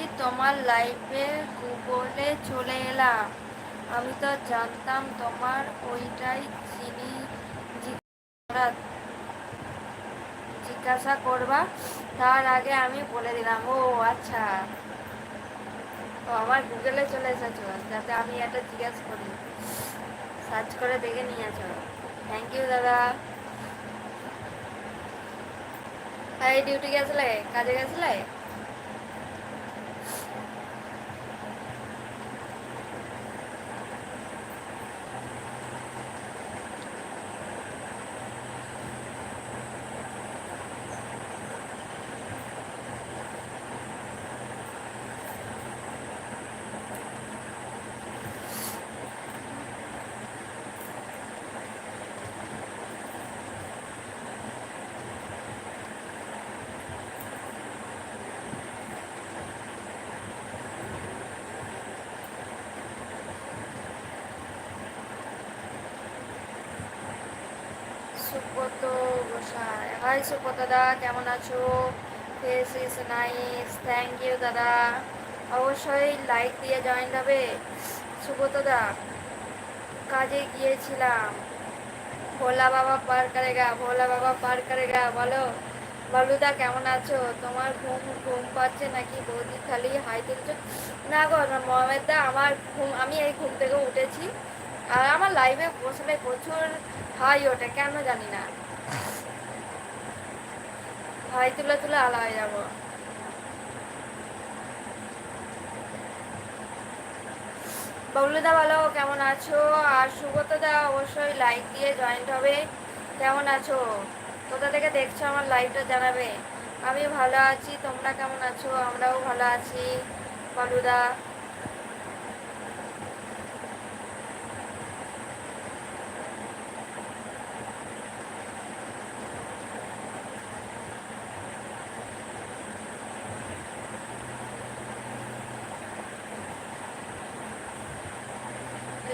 কি তোমার লাইফে গুগলে চলে এলাম? আমি তো জানতাম তোমার ওইটাই চিনি জিজ্ঞাসা- করবা। তার আগে আমি বলে দিলাম, ও আচ্ছা। ও আমার গুগলে চলে এসেছ, যাতে আমি এটা জিজ্ঞেস করি। সার্চ করে দেখে নিয়েছো থ্যাংক ইউ দাদা। এই ডিউটি গেছিলে? কাজে গেছিলে? সুব্রত গোসাই হাই সুব্রত দাদা কেমন আছো? Face is nice thank you দাদা। অবশ্যই লাইক দিয়ে জয়েন হবে। সুব্রত দা, কাজে গিয়েছিলাম। ভোলা বাবা পার করেগা, ভোলা বাবা পার করেগা, বলো। বলুদা কেমন আছো? তোমার ঘুম ঘুম পাচ্ছে নাকি? বৌদি খালি হাই তুলছো। না গো মোহাম্মদ দা, আমার ঘুম, আমি এই ঘুম থেকে উঠেছি। আর আমার লাইভে বসলে প্রচুর হাই ওঠে, কেন জানি না। হাই তুলে তুলে আলা হয়ে যাব। ববলুদা ভালো কেমন আছো? আর সুগতদা অবশ্যই লাইক দিয়ে জয়েন্ট হবে। কেমন আছো? কোথা থেকে দেখছ আমার লাইভটা জানাবে? আমি ভালো আছি, তোমরা কেমন আছো? আমরাও ভালো আছি, বলুদা।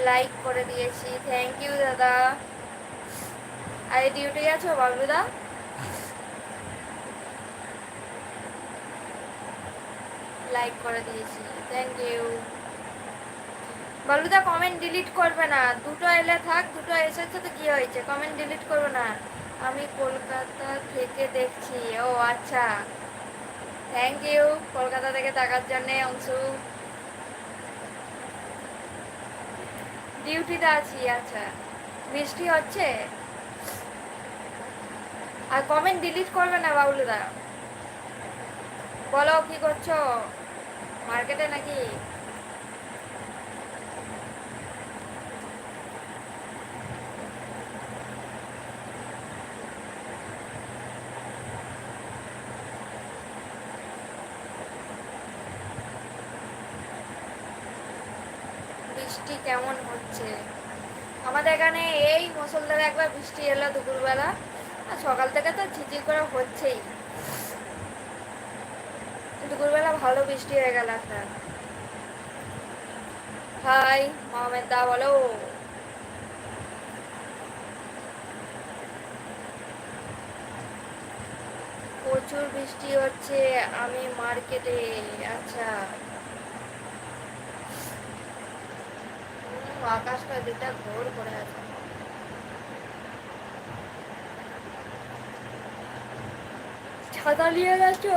লাইক করে দিয়েছি। থ্যাংক ইউ দাদা। আর ডিউটি আছো, বাবলুদা? লাইক করে দিয়েছি। থ্যাংক ইউ বাবলুদা কমেন্ট ডিলিট করবে না। দুটো এলে থাক, দুটো এসেছে তো কি হয়েছে? কমেন্ট ডিলিট করবে না। আমি কলকাতা থেকে দেখছি। ও আচ্ছা। থ্যাংক ইউ কলকাতা থেকে থাকার জন্যে, অংশু। ডিউটিতে আছি আচ্ছা। বৃষ্টি হচ্ছে। আর কমেন্ট ডিলিট করবে না বাবুলুদা বলো কি করছ? মার্কেটে নাকি? বৃষ্টি কেমন হচ্ছে? আমাদের এখানে এই মুসলধারে একবার বৃষ্টি এলো দুপুরবেলা। আর সকাল থেকে তো ঝিঝি করে হচ্ছেই। দুপুরবেলা ভালো বৃষ্টি হয়ে গেল একটা হাই মোহাম্মদ দা বলো। প্রচুর বৃষ্টি হচ্ছে, আমি মার্কেটে আচ্ছা। আকাশটা দিকটা ঘোর করে আছে। ছাতা নিয়ে গেছো